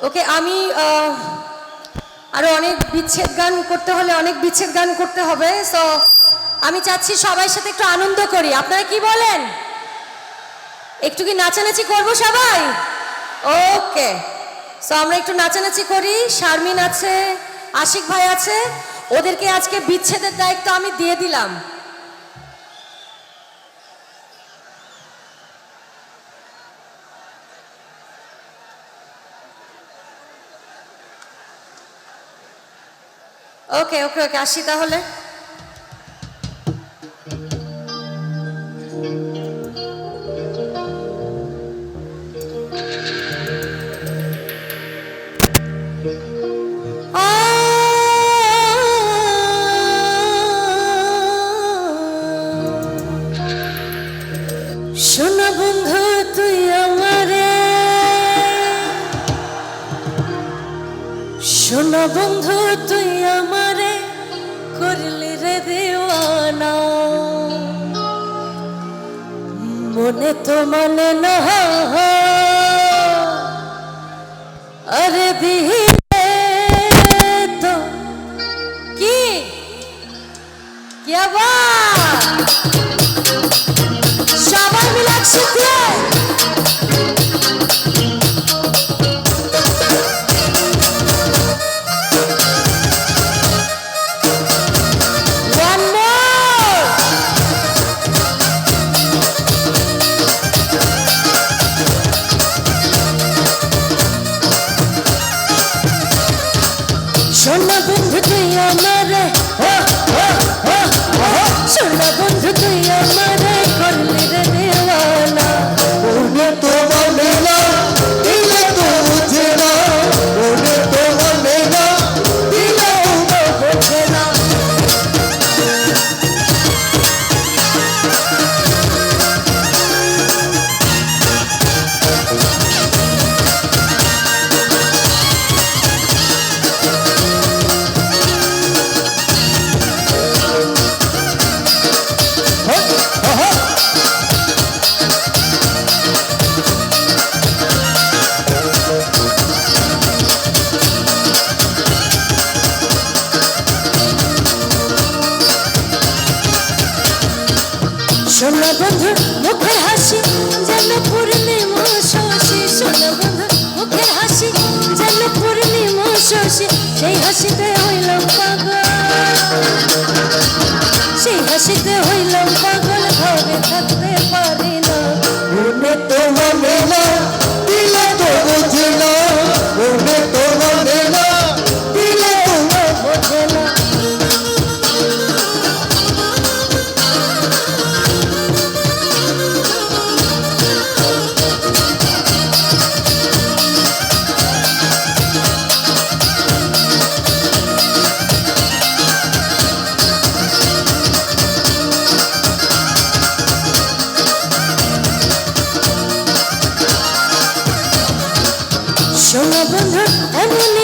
ওকে আমি আহ, আরও অনেক বিচ্ছেদ গান করতে হলে অনেক বিচ্ছেদ গান করতে হবে সো আমি চাচ্ছি সবাই সাথে একটু আনন্দ করি। আপনারা কি বলেন? একটু কি নাচানাচি করব সবাই? ওকে সো আমরা একটু নাচানাচি করি। শারমিন আছে আশিক ভাই আছে ওদেরকে আজকে বিচ্ছেদের দায়িত্ব আমি দিয়ে দিলাম। ওকে ওকে ওকে আসি তাহলে। শোনা বন্ধু তুই আমারে করলি রে দেওয়ানা। মনে তো মানে না। আরে দিলে বন্ধু তুই আমার সোনা বন্ধু সোনা মুখের হাসি, যেন পূর্ণিমা শশী। সোনা মুখের হাসি, যেন পূর্ণিমা শশী। সেই হাসিতে হইল পাগল সোনা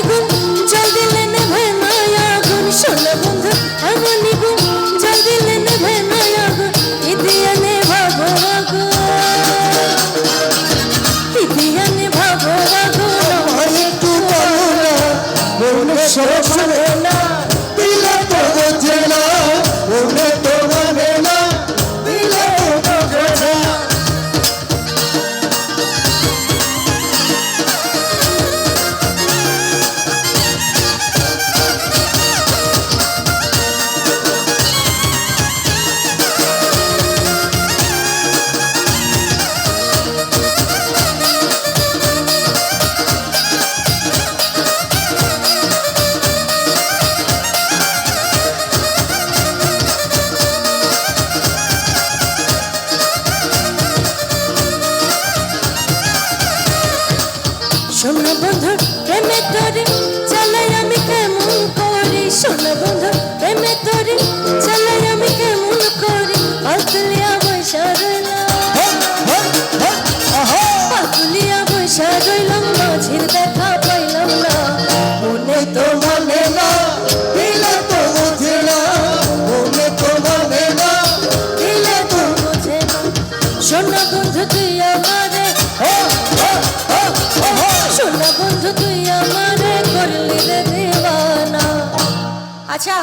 আচ্ছা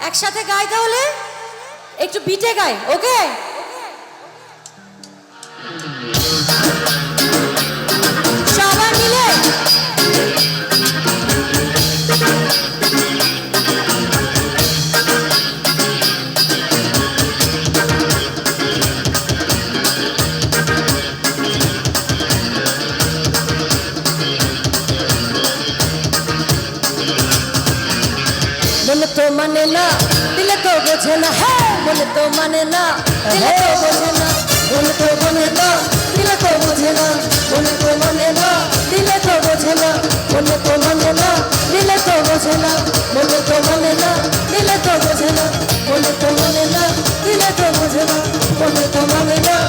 একসাথে গাই তাহলে? একটু বিটে গাই ওকে? তো মানে না দিলে তো বোঝে না মনে তো মানে না দিলে তো বোঝে না মনে তো মানে না দিলে তো বোঝে না মনে তো মানে না দিলে তো বোঝে না মনে তো মানে না দিলে তো বোঝে না মনে তো মানে না দিলে তো বোঝে না মনে তো মানে না